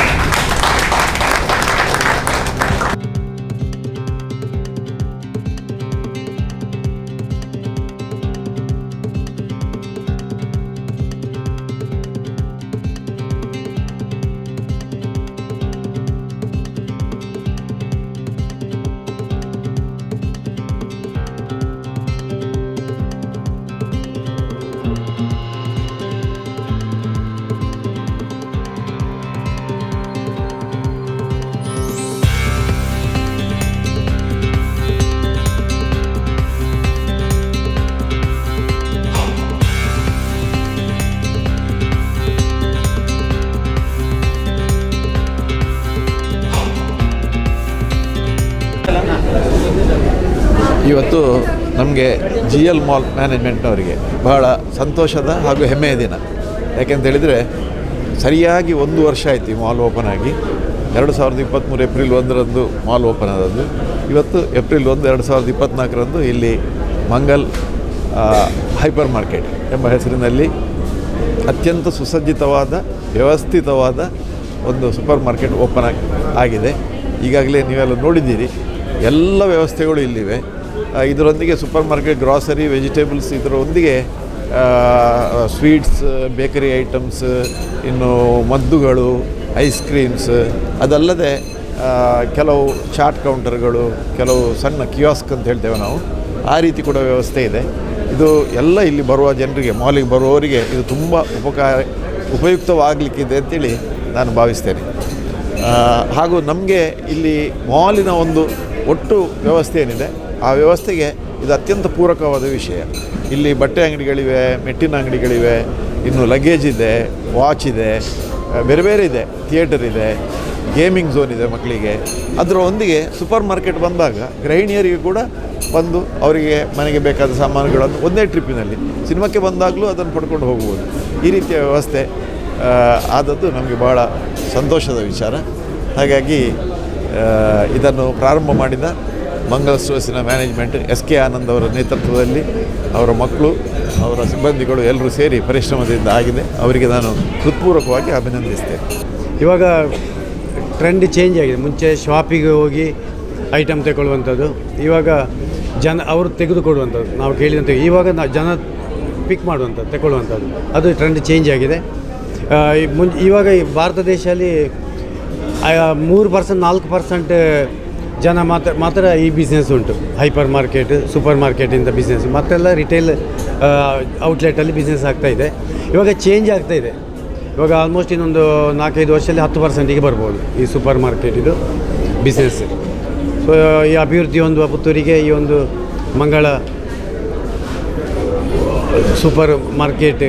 ಇವತ್ತು ನಮಗೆ ಜಿ ಎಲ್ ಮಾಲ್ ಮ್ಯಾನೇಜ್ಮೆಂಟ್ನವರಿಗೆ ಬಹಳ ಸಂತೋಷದ ಹಾಗೂ ಹೆಮ್ಮೆಯ ದಿನ. ಯಾಕೆಂತ ಹೇಳಿದರೆ ಸರಿಯಾಗಿ ಒಂದು ವರ್ಷ ಆಯಿತು ಈ ಮಾಲ್ ಓಪನ್ ಆಗಿ. ಎರಡು ಸಾವಿರದ ಇಪ್ಪತ್ತ್ಮೂರು ಏಪ್ರಿಲ್ ಒಂದರಂದು ಮಾಲ್ ಓಪನ್ ಆದದ್ದು. ಇವತ್ತು ಏಪ್ರಿಲ್ ಒಂದು, ಎರಡು ಸಾವಿರದ ಇಪ್ಪತ್ತ್ನಾಲ್ಕರಂದು ಇಲ್ಲಿ ಮಂಗಲ್ ಹೈಪರ್ ಮಾರ್ಕೆಟ್ ಎಂಬ ಹೆಸರಿನಲ್ಲಿ ಅತ್ಯಂತ ಸುಸಜ್ಜಿತವಾದ, ವ್ಯವಸ್ಥಿತವಾದ ಒಂದು ಸೂಪರ್ ಮಾರ್ಕೆಟ್ ಓಪನ್ ಆಗಿ, ಆಗಿದೆ. ಈಗಾಗಲೇ ನೀವೆಲ್ಲ ನೋಡಿದ್ದೀರಿ. ಎಲ್ಲ ವ್ಯವಸ್ಥೆಗಳು ಇಲ್ಲಿವೆ. ಇದರೊಂದಿಗೆ ಸೂಪರ್ ಮಾರ್ಕೆಟ್ ಗ್ರಾಸರಿ ವೆಜಿಟೇಬಲ್ಸ್ ಇದರೊಂದಿಗೆ ಸ್ವೀಟ್ಸ್ ಬೇಕರಿ ಐಟಮ್ಸ್ ಇನ್ನು ಮದ್ದುಗಳು ಐಸ್ ಕ್ರೀಮ್ಸ್ ಅದಲ್ಲದೆ ಕೆಲವು ಚಾಟ್ ಕೌಂಟರ್ಗಳು ಕೆಲವು ಸಣ್ಣ ಕಿಯಾಸ್ಕ್ ಅಂತ ಹೇಳ್ತೇವೆ ನಾವು. ಆ ರೀತಿ ಕೂಡ ವ್ಯವಸ್ಥೆ ಇದೆ. ಇದು ಎಲ್ಲ ಇಲ್ಲಿ ಬರುವ ಜನರಿಗೆ ಮಾಲಿಗೆ ಬರುವವರಿಗೆ ಇದು ತುಂಬ ಉಪಕಾರ, ಉಪಯುಕ್ತವಾಗಲಿಕ್ಕಿದೆ ಅಂತೇಳಿ ನಾನು ಭಾವಿಸ್ತೇನೆ. ಹಾಗೂ ನಮಗೆ ಇಲ್ಲಿ ಮಾಲಿನ ಒಂದು ಒಟ್ಟು ವ್ಯವಸ್ಥೆ ಏನಿದೆ ಆ ವ್ಯವಸ್ಥೆಗೆ ಇದು ಅತ್ಯಂತ ಪೂರಕವಾದ ವಿಷಯ. ಇಲ್ಲಿ ಬಟ್ಟೆ ಅಂಗಡಿಗಳಿವೆ, ಮೆಟ್ಟಿನ ಅಂಗಡಿಗಳಿವೆ, ಇನ್ನು ಲಗೇಜ್ ಇದೆ ವಾಚ್ ಇದೆ ಬೇರೆ ಬೇರೆ ಇದೆ ಥಿಯೇಟರ್ ಇದೆ ಗೇಮಿಂಗ್ ಝೋನ್ ಇದೆ ಮಕ್ಕಳಿಗೆ. ಅದರೊಂದಿಗೆ ಸೂಪರ್ ಮಾರ್ಕೆಟ್ ಬಂದಾಗ ಗೃಹಿಣಿಯರಿಗೆ ಕೂಡ ಬಂದು ಅವರಿಗೆ ಮನೆಗೆ ಬೇಕಾದ ಸಾಮಾನುಗಳನ್ನು ಒಂದೇ ಟ್ರಿಪ್ಪಿನಲ್ಲಿ ಸಿನಿಮಾಕ್ಕೆ ಬಂದಾಗಲೂ ಅದನ್ನು ಪಡ್ಕೊಂಡು ಹೋಗ್ಬೋದು ಈ ರೀತಿಯ ವ್ಯವಸ್ಥೆ ಆದದ್ದು ನಮಗೆ ಬಹಳ ಸಂತೋಷದ ವಿಚಾರ. ಹಾಗಾಗಿ ಇದನ್ನು ಪ್ರಾರಂಭ ಮಾಡಿದ ಮಂಗಲ್ ಸ್ಟೋರ್ಸಿನ ಮ್ಯಾನೇಜ್ಮೆಂಟ್ ಎಸ್ ಕೆ ಆನಂದ್ ಅವರ ನೇತೃತ್ವದಲ್ಲಿ ಅವರ ಮಕ್ಕಳು, ಅವರ ಸಿಬ್ಬಂದಿಗಳು ಎಲ್ಲರೂ ಸೇರಿ ಪರಿಶ್ರಮದಿಂದ ಆಗಿದೆ. ಅವರಿಗೆ ನಾನು ಹೃತ್ಪೂರ್ವಕವಾಗಿ ಅಭಿನಂದಿಸ್ತೇನೆ. ಇವಾಗ ಟ್ರೆಂಡ್ ಚೇಂಜ್ ಆಗಿದೆ. ಮುಂಚೆ ಶಾಪಿಗೆ ಹೋಗಿ ಐಟಮ್ ತಗೊಳ್ಳುವಂಥದ್ದು, ಇವಾಗ ಜನ ಅವರು ತೆಗೆದುಕೊಡುವಂಥದ್ದು ನಾವು ಕೇಳಿದಂತೆ ಇವಾಗ ನಾವು ಜನ ಪಿಕ್ ಮಾಡುವಂಥದ್ದು, ತಗೊಳ್ಳುವಂಥದ್ದು. ಅದು ಟ್ರೆಂಡ್ ಚೇಂಜ್ ಆಗಿದೆ. ಮುಂ ಇವಾಗ ಭಾರತ ದೇಶದಲ್ಲಿ ಮೂರು ಪರ್ಸೆಂಟ್ ನಾಲ್ಕು ಪರ್ಸೆಂಟ್ ಜನ ಮಾತ್ರ ಮಾತ್ರ ಈ ಬಿಸ್ನೆಸ್ ಉಂಟು. ಹೈಪರ್ ಮಾರ್ಕೆಟ್ ಸೂಪರ್ ಮಾರ್ಕೆಟಿಂದ ಬಿಸ್ನೆಸ್ ಮತ್ತೆಲ್ಲ ರಿಟೇಲ್ ಔಟ್ಲೆಟಲ್ಲಿ ಬಿಸ್ನೆಸ್ ಆಗ್ತಾ ಇದೆ. ಇವಾಗ ಚೇಂಜ್ ಆಗ್ತಾ ಇದೆ. ಇವಾಗ ಆಲ್ಮೋಸ್ಟ್ ಇನ್ನೊಂದು ನಾಲ್ಕೈದು ವರ್ಷದಲ್ಲಿ ಹತ್ತು ಪರ್ಸೆಂಟಿಗೆ ಬರ್ಬೋದು ಈ ಸೂಪರ್ ಮಾರ್ಕೆಟ್ ಇದು ಬಿಸ್ನೆಸ್ ಸೊ ಈ ಅಭಿವೃದ್ಧಿ ಒಂದು ಪುತ್ತೂರಿಗೆ ಈ ಒಂದು ಮಂಗಳ ಸೂಪರ್ ಮಾರ್ಕೆಟ್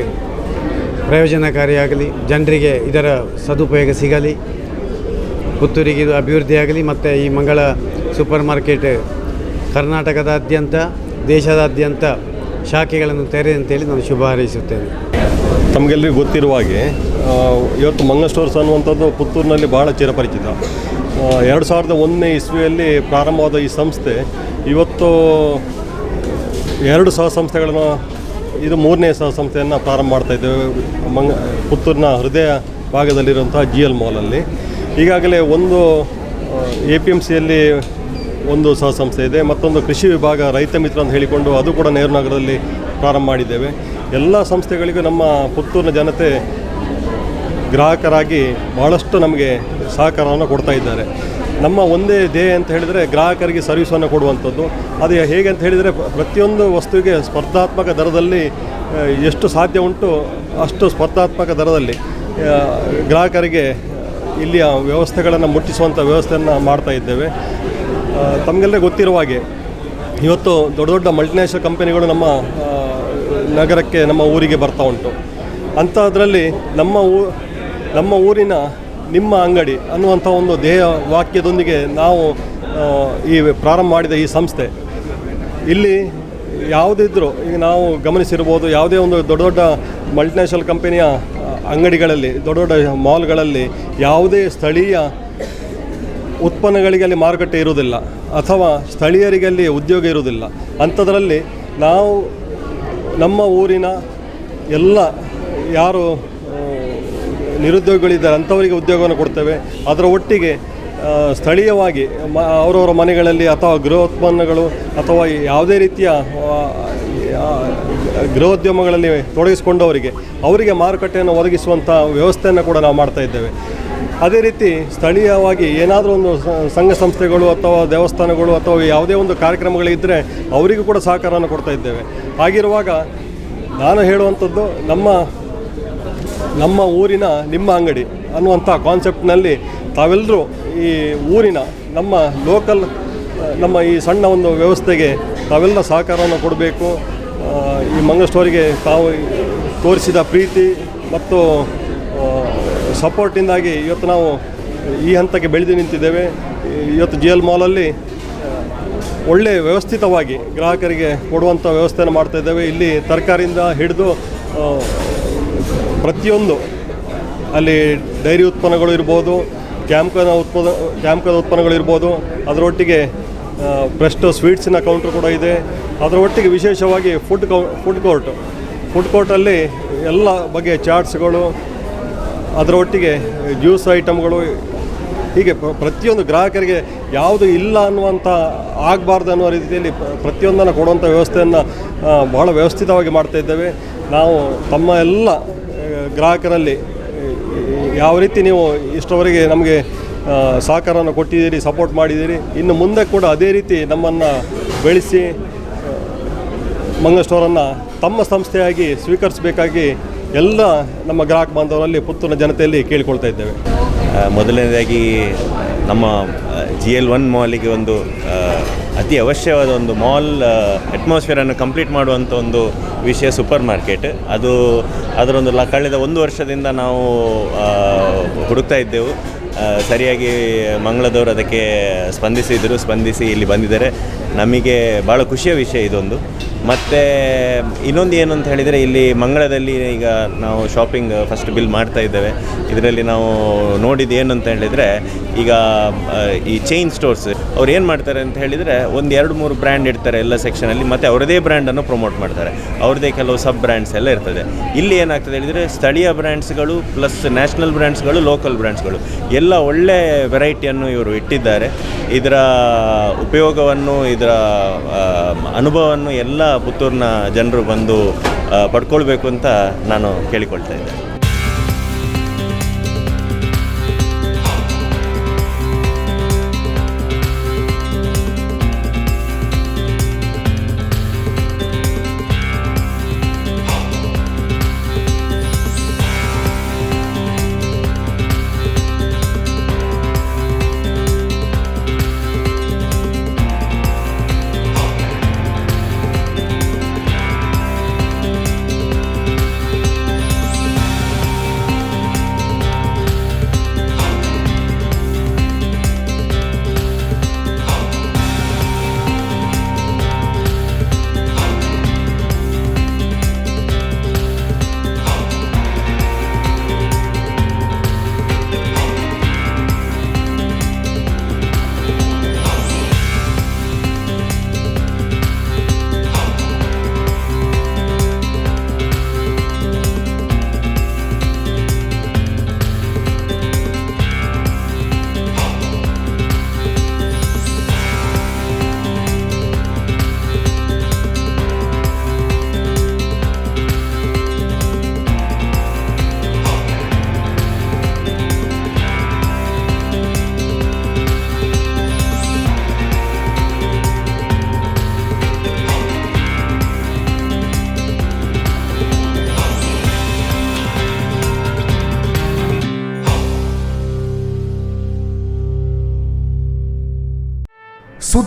ಪ್ರಯೋಜನಕಾರಿಯಾಗಲಿ, ಜನರಿಗೆ ಇದರ ಸದುಪಯೋಗ ಸಿಗಲಿ. ಪುತ್ತೂರಿಗೆ ಇದು ಅಭಿವೃದ್ಧಿಯಾಗಲಿ ಮತ್ತು ಈ ಮಂಗಳ ಸೂಪರ್ ಮಾರ್ಕೆಟ್ ಕರ್ನಾಟಕದಾದ್ಯಂತ, ದೇಶದಾದ್ಯಂತ ಶಾಖೆಗಳನ್ನು ತೆರೆ ಅಂತೇಳಿ ನಾನು ಶುಭ ಹಾರೈಸುತ್ತೇನೆ. ತಮಗೆಲ್ಲರಿಗೂ ಗೊತ್ತಿರುವ ಹಾಗೆ ಇವತ್ತು ಮಂಗ ಸ್ಟೋರ್ಸ್ ಅನ್ನುವಂಥದ್ದು ಪುತ್ತೂರಿನಲ್ಲಿ ಬಹಳ ಚಿರಪರಿಚಿತ. ಎರಡು ಸಾವಿರದ ಒಂದನೇ ಇಸ್ವಿಯಲ್ಲಿ ಪ್ರಾರಂಭವಾದ ಈ ಸಂಸ್ಥೆ, ಇವತ್ತು ಎರಡು ಸಹ ಸಂಸ್ಥೆಗಳನ್ನು, ಇದು ಮೂರನೇ ಸಹ ಸಂಸ್ಥೆಯನ್ನು ಪ್ರಾರಂಭ ಮಾಡ್ತಾ ಇದ್ದೇವೆ. ಮಂಗ, ಪುತ್ತೂರಿನ ಹೃದಯ ಭಾಗದಲ್ಲಿರುವಂಥ ಜಿ ಎಲ್ ಮಾಲಲ್ಲಿ ಈಗಾಗಲೇ ಒಂದು ಎ ಪಿ ಎಂ ಸಿಯಲ್ಲಿ ಒಂದು ಸಹ ಸಂಸ್ಥೆ ಇದೆ. ಮತ್ತೊಂದು ಕೃಷಿ ವಿಭಾಗ ರೈತ ಮಿತ್ರ ಅಂತ ಹೇಳಿಕೊಂಡು ಅದು ಕೂಡ ನೇರುನಗರದಲ್ಲಿ ಪ್ರಾರಂಭ ಮಾಡಿದ್ದೇವೆ. ಎಲ್ಲ ಸಂಸ್ಥೆಗಳಿಗೂ ನಮ್ಮ ಪುತ್ತೂರಿನ ಜನತೆ ಗ್ರಾಹಕರಾಗಿ ಭಾಳಷ್ಟು ನಮಗೆ ಸಹಕಾರವನ್ನು ಕೊಡ್ತಾ ಇದ್ದಾರೆ. ನಮ್ಮ ಒಂದೇ ಧ್ಯೇಯ ಅಂತ ಹೇಳಿದರೆ ಗ್ರಾಹಕರಿಗೆ ಸರ್ವಿಸನ್ನು ಕೊಡುವಂಥದ್ದು. ಅದು ಹೇಗೆ ಅಂತ ಹೇಳಿದರೆ ಪ್ರತಿಯೊಂದು ವಸ್ತುವಿಗೆ ಸ್ಪರ್ಧಾತ್ಮಕ ದರದಲ್ಲಿ ಎಷ್ಟು ಸಾಧ್ಯ ಉಂಟು ಅಷ್ಟು ಸ್ಪರ್ಧಾತ್ಮಕ ದರದಲ್ಲಿ ಗ್ರಾಹಕರಿಗೆ ಇಲ್ಲಿಯ ವ್ಯವಸ್ಥೆಗಳನ್ನು ಮುಟ್ಟಿಸುವಂಥ ವ್ಯವಸ್ಥೆಯನ್ನು ಮಾಡ್ತಾ ಇದ್ದೇವೆ. ತಮಗೆಲ್ಲೇ ಗೊತ್ತಿರುವ ಹಾಗೆ, ಇವತ್ತು ದೊಡ್ಡ ದೊಡ್ಡ ಮಲ್ಟಿನ್ಯಾಷನಲ್ ಕಂಪನಿಗಳು ನಮ್ಮ ನಗರಕ್ಕೆ, ನಮ್ಮ ಊರಿಗೆ ಬರ್ತಾ ಉಂಟು. ಅಂಥದ್ರಲ್ಲಿ ನಮ್ಮ ಊ, ನಮ್ಮ ಊರಿನ ನಿಮ್ಮ ಅಂಗಡಿ ಅನ್ನುವಂಥ ಒಂದು ಧ್ಯೇಯ ವಾಕ್ಯದೊಂದಿಗೆ ನಾವು ಈ ಪ್ರಾರಂಭ ಮಾಡಿದ ಈ ಸಂಸ್ಥೆ. ಇಲ್ಲಿ ಯಾವುದಿದ್ರೂ ಈಗ ನಾವು ಗಮನಿಸಿರ್ಬೋದು, ಯಾವುದೇ ಒಂದು ದೊಡ್ಡ ದೊಡ್ಡ ಮಲ್ಟಿನ್ಯಾಷನಲ್ ಕಂಪನಿಯ ಅಂಗಡಿಗಳಲ್ಲಿ, ದೊಡ್ಡ ದೊಡ್ಡ ಮಾಲ್ಗಳಲ್ಲಿ ಯಾವುದೇ ಸ್ಥಳೀಯ ಉತ್ಪನ್ನಗಳಿಗೆ ಅಲ್ಲಿ ಮಾರುಕಟ್ಟೆ ಇರುವುದಿಲ್ಲ ಅಥವಾ ಸ್ಥಳೀಯರಿಗೆ ಅಲ್ಲಿ ಉದ್ಯೋಗ ಇರುವುದಿಲ್ಲ. ಅಂಥದ್ರಲ್ಲಿ ನಾವು ನಮ್ಮ ಊರಿನ ಎಲ್ಲ ಯಾರು ನಿರುದ್ಯೋಗಿಗಳಿದ್ದಾರೆ, ಅಂಥವರಿಗೆ ಉದ್ಯೋಗವನ್ನು ಕೊಡ್ತೇವೆ. ಅದರ ಒಟ್ಟಿಗೆ ಸ್ಥಳೀಯವಾಗಿ ಮ, ಅವರವರ ಮನೆಗಳಲ್ಲಿ ಅಥವಾ ಗೃಹೋತ್ಪನ್ನಗಳು ಅಥವಾ ಯಾವುದೇ ರೀತಿಯ ಗೃಹೋದ್ಯಮಗಳಲ್ಲಿ ತೊಡಗಿಸಿಕೊಂಡವರಿಗೆ ಅವರಿಗೆ ಮಾರುಕಟ್ಟೆಯನ್ನು ಒದಗಿಸುವಂಥ ವ್ಯವಸ್ಥೆಯನ್ನು ಕೂಡ ನಾವು ಮಾಡ್ತಾ ಇದ್ದೇವೆ. ಅದೇ ರೀತಿ ಸ್ಥಳೀಯವಾಗಿ ಏನಾದರೂ ಒಂದು ಸಂಘ ಸಂಸ್ಥೆಗಳು ಅಥವಾ ದೇವಸ್ಥಾನಗಳು ಅಥವಾ ಯಾವುದೇ ಒಂದು ಕಾರ್ಯಕ್ರಮಗಳಿದ್ದರೆ ಅವರಿಗೂ ಕೂಡ ಸಹಕಾರವನ್ನು ಕೊಡ್ತಾ ಇದ್ದೇವೆ. ಹಾಗಿರುವಾಗ ನಾನು ಹೇಳುವಂಥದ್ದು ನಮ್ಮ ನಮ್ಮ ಊರಿನ ನಿಮ್ಮ ಅಂಗಡಿ ಅನ್ನುವಂಥ ಕಾನ್ಸೆಪ್ಟ್ನಲ್ಲಿ ತಾವೆಲ್ಲರೂ ಈ ಊರಿನ ನಮ್ಮ ಲೋಕಲ್ ನಮ್ಮ ಈ ಸಣ್ಣ ಒಂದು ವ್ಯವಸ್ಥೆಗೆ ತಾವೆಲ್ಲ ಸಹಕಾರವನ್ನು ಕೊಡಬೇಕು. ಈ ಮಂಗ ಸ್ಟೋರಿಗೆ ತಾವು ತೋರಿಸಿದ ಪ್ರೀತಿ ಮತ್ತು ಸಪೋರ್ಟಿಂದಾಗಿ ಇವತ್ತು ನಾವು ಈ ಹಂತಕ್ಕೆ ಬೆಳೆದು ನಿಂತಿದ್ದೇವೆ. ಇವತ್ತು ಜಿ ಎಲ್ ಮಾಲಲ್ಲಿ ಒಳ್ಳೆ ವ್ಯವಸ್ಥಿತವಾಗಿ ಗ್ರಾಹಕರಿಗೆ ಕೊಡುವಂಥ ವ್ಯವಸ್ಥೆಯನ್ನು ಮಾಡ್ತಾ ಇದ್ದೇವೆ. ಇಲ್ಲಿ ತರಕಾರಿಯಿಂದ ಹಿಡಿದು ಪ್ರತಿಯೊಂದು ಅಲ್ಲಿ ಡೈರಿ ಉತ್ಪನ್ನಗಳು ಇರ್ಬೋದು ಕ್ಯಾಂಪ್ಕನ ಉತ್ಪನ್ನ ಕ್ಯಾಂಪ್ಕದ ಉತ್ಪನ್ನಗಳು ಇರ್ಬೋದು, ಅದರೊಟ್ಟಿಗೆ ಪ್ರೆಸ್ಟೋ ಸ್ವೀಟ್ಸಿನ ಕೌಂಟ್ರ್ ಕೂಡ ಇದೆ. ಅದರ ಒಟ್ಟಿಗೆ ವಿಶೇಷವಾಗಿ ಫುಡ್ ಕೌ ಫುಡ್ ಕೋರ್ಟ್ ಫುಡ್ ಕೋರ್ಟಲ್ಲಿ ಎಲ್ಲ ಬಗೆಯ ಚಾಟ್ಸ್ಗಳು, ಅದರ ಒಟ್ಟಿಗೆ ಜ್ಯೂಸ್ ಐಟಮ್ಗಳು ಹೀಗೆ ಪ್ರತಿಯೊಂದು ಗ್ರಾಹಕರಿಗೆ ಯಾವುದು ಇಲ್ಲ ಅನ್ನುವಂಥ ಆಗಬಾರ್ದು ಅನ್ನುವ ರೀತಿಯಲ್ಲಿ ಪ್ರ- ಪ್ರತಿಯೊಂದನ್ನು ಕೊಡುವಂಥ ವ್ಯವಸ್ಥೆಯನ್ನು ಬಹಳ ವ್ಯವಸ್ಥಿತವಾಗಿ ಮಾಡ್ತಾ ಇದ್ದೇವೆ. ನಾವು ತಮ್ಮ ಎಲ್ಲ ಗ್ರಾಹಕರಲ್ಲಿ ಯಾವ ರೀತಿ ನೀವು ಇಷ್ಟವರೆಗೆ ನಮಗೆ ಸಹಕಾರವನ್ನು ಕೊಟ್ಟಿದ್ದೀರಿ ಸಪೋರ್ಟ್ ಮಾಡಿದ್ದೀರಿ. ಇನ್ನು ಮುಂದೆ ಕೂಡ ಅದೇ ರೀತಿ ನಮ್ಮನ್ನು ಬೆಳೆಸಿ ಮಂಗ ಸ್ಟೋರನ್ನು ತಮ್ಮ ಸಂಸ್ಥೆಯಾಗಿ ಸ್ವೀಕರಿಸಬೇಕಾಗಿ ಎಲ್ಲ ನಮ್ಮ ಗ್ರಾಹಕ ಬಾಂಧವರಲ್ಲಿ, ಪುತ್ತೂರಿನ ಜನತೆಯಲ್ಲಿ ಕೇಳಿಕೊಳ್ತಾ ಇದ್ದೇವೆ. ಮೊದಲನೇದಾಗಿ ನಮ್ಮ ಜಿ ಎಲ್ ಒನ್ ಮಾಲಿಗೆ ಒಂದು ಅತಿ ಅವಶ್ಯವಾದ ಒಂದು ಮಾಲ್ ಅಟ್ಮಾಸ್ಫಿಯರನ್ನು ಕಂಪ್ಲೀಟ್ ಮಾಡುವಂಥ ಒಂದು ವಿಷಯ ಸೂಪರ್ ಮಾರ್ಕೆಟ್ ಅದು ಅದರೊಂದು ಕಳೆದ ಒಂದು ವರ್ಷದಿಂದ ನಾವು ಹುಡುಕ್ತಾ ಇದ್ದೆವು. ಸರಿಯಾಗಿ ಮಂಗಳದವರು ಅದಕ್ಕೆ ಸ್ಪಂದಿಸಿದರು, ಸ್ಪಂದಿಸಿ ಇಲ್ಲಿ ಬಂದಿದ್ದಾರೆ. ನಮಗೆ ಭಾಳ ಖುಷಿಯ ವಿಷಯ ಇದೊಂದು. ಮತ್ತು ಇನ್ನೊಂದು ಏನು ಅಂತ ಹೇಳಿದರೆ, ಇಲ್ಲಿ ಮಂಗಳದಲ್ಲಿ ಈಗ ನಾವು ಶಾಪಿಂಗ್ ಫಸ್ಟ್ ಬಿಲ್ ಮಾಡ್ತಾ ಇದ್ದೇವೆ. ಇದರಲ್ಲಿ ನಾವು ನೋಡಿದ್ದು ಏನು ಅಂತ ಹೇಳಿದರೆ, ಈಗ ಈ ಚೈನ್ ಸ್ಟೋರ್ಸ್ ಅವ್ರು ಏನು ಮಾಡ್ತಾರೆ ಅಂತ ಹೇಳಿದರೆ ಒಂದು ಎರಡು ಮೂರು ಬ್ರ್ಯಾಂಡ್ ಇಡ್ತಾರೆ ಎಲ್ಲ ಸೆಕ್ಷನಲ್ಲಿ ಮತ್ತು ಅವರದೇ ಬ್ರ್ಯಾಂಡನ್ನು ಪ್ರಮೋಟ್ ಮಾಡ್ತಾರೆ. ಅವ್ರದೇ ಕೆಲವು ಸಬ್ ಬ್ರ್ಯಾಂಡ್ಸ್ ಎಲ್ಲ ಇರ್ತದೆ. ಇಲ್ಲಿ ಏನಾಗ್ತದೆ ಹೇಳಿದರೆ ಸ್ಥಳೀಯ ಬ್ರ್ಯಾಂಡ್ಸ್ಗಳು ಪ್ಲಸ್ ನ್ಯಾಷನಲ್ ಬ್ರ್ಯಾಂಡ್ಸ್ಗಳು ಲೋಕಲ್ ಬ್ರ್ಯಾಂಡ್ಸ್ಗಳು ಎಲ್ಲ ಒಳ್ಳೆ ವೆರೈಟಿಯನ್ನು ಇವರು ಇಟ್ಟಿದ್ದಾರೆ. ಇದರ ಉಪಯೋಗವನ್ನು, ಇದರ ಅನುಭವವನ್ನು ಎಲ್ಲ ಪುತ್ತೂರಿನ ಜನರು ಬಂದು ಪಡ್ಕೊಳ್ಬೇಕು ಅಂತ ನಾನು ಕೇಳಿಕೊಳ್ತಾ ಇದ್ದೇನೆ